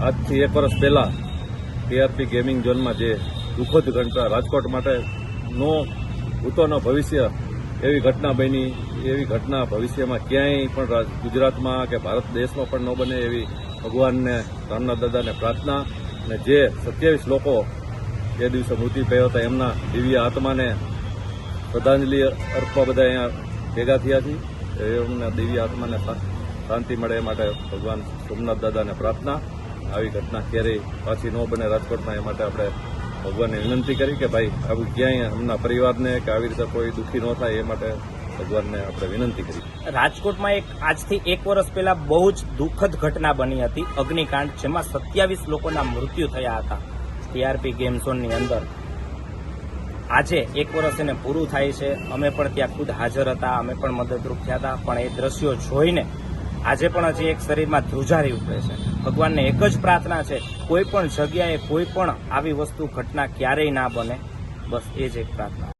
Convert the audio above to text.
આજથી એક વર્ષ પહેલા ટીઆરપી ગેમિંગ ઝોનમાં જે દુઃખદ ઘટના રાજકોટ માટે નો ભૂતોનો ભવિષ્ય એવી ઘટના બની, એવી ઘટના ભવિષ્યમાં ક્યાંય પણ ગુજરાતમાં કે ભારત દેશમાં પણ ન બને એવી ભગવાનને, રામનાથ દાદાને પ્રાર્થના અને જે સત્યાવીસ લોકો એ દિવસે મૃત્યુ પામ્યા હતા, એમના દિવ્ય આત્માને શ્રદ્ધાંજલિ અર્પવા બધા અહીંયા ભેગા થયા છીએ એમના દિવ્ય આત્માને શાંતિ મળે એ માટે ભગવાન સોમનાથ દાદાને પ્રાર્થના આવી ઘટના ક્યારેય પાછી ન બને રાજકોટમાં, એ માટે આપણે ભગવાનને વિનંતી કરી કે ભાઈ, આવું ક્યાંય એમના પરિવારને કે આવી રીતે કોઈ દુઃખી ન થાય, એ માટે ભગવાનને આપણે વિનંતી કરી. રાજકોટમાં એક આજથી એક વર્ષ પહેલા બહુ જ દુઃખદ ઘટના બની હતી, અગ્નિકાંડ, જેમાં સત્યાવીસ લોકોના મૃત્યુ થયા હતા, ટીઆરપી ગેમ ઝોનની અંદર. આજે એક વર્ષ એને પૂરું થાય છે, અમે પણ ત્યાં ખુદ હાજર હતા, અમે પણ મદદરૂપ થયા હતા, પણ એ દ્રશ્યો જોઈને આજે પણ હજી એક શરીરમાં ધ્રુજારી ઉઠે છે. ભગવાનને એક જ પ્રાર્થના છે, કોઈ પણ જગ્યાએ કોઈ પણ આવી વસ્તુ, ઘટના ક્યારેય ના બને. બસ એ જ એક પ્રાર્થના.